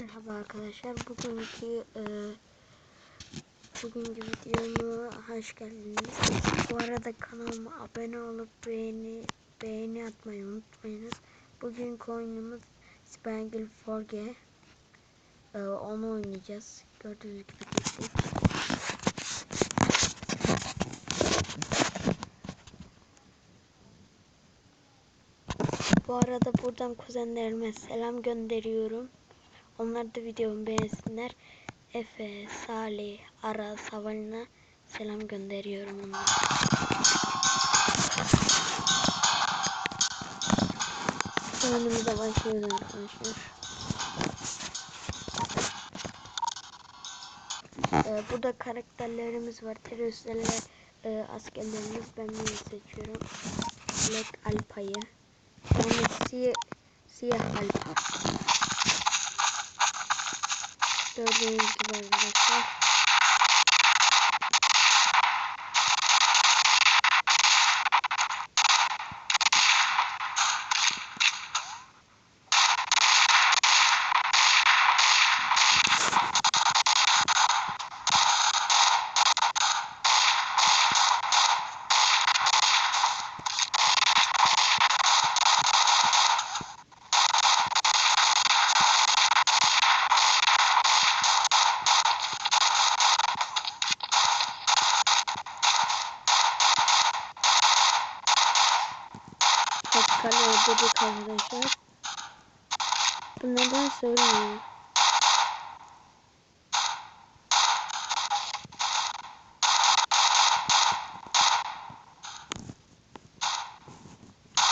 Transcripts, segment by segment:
Merhaba arkadaşlar. Bugünkü e, bugünkü videoma hoş geldiniz. Bu arada kanalıma abone olup beğeni beğeni atmayı unutmayınız. Bugünkü oyunumuz Spangle Forge. E, onu oynayacağız. Gördüğünüz gibi geçtik. Bu arada buradan kuzenlerime selam gönderiyorum. Onlar da videomu beğensinler. Efe, Salih, Aras, Havalina selam gönderiyorum onlara. Oyunumuza başlıyoruz arkadaşlar. Ee, burada karakterlerimiz var. Teröristlerle e, askerlerimiz. Ben bunu seçiyorum. Black Alpa'yı. Yani siyah, siyah Alpa. Gördüğünüz gibi arkadaşlar. Kale ödedik arkadaşlar. Bu neden söylüyor?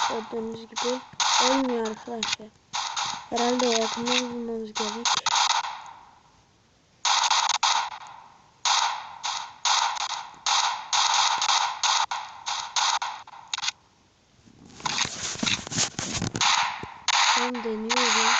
Gördüğünüz gibi ölmüyor arkadaşlar. Herhalde yakından bulmamız gerek. Deniyorum.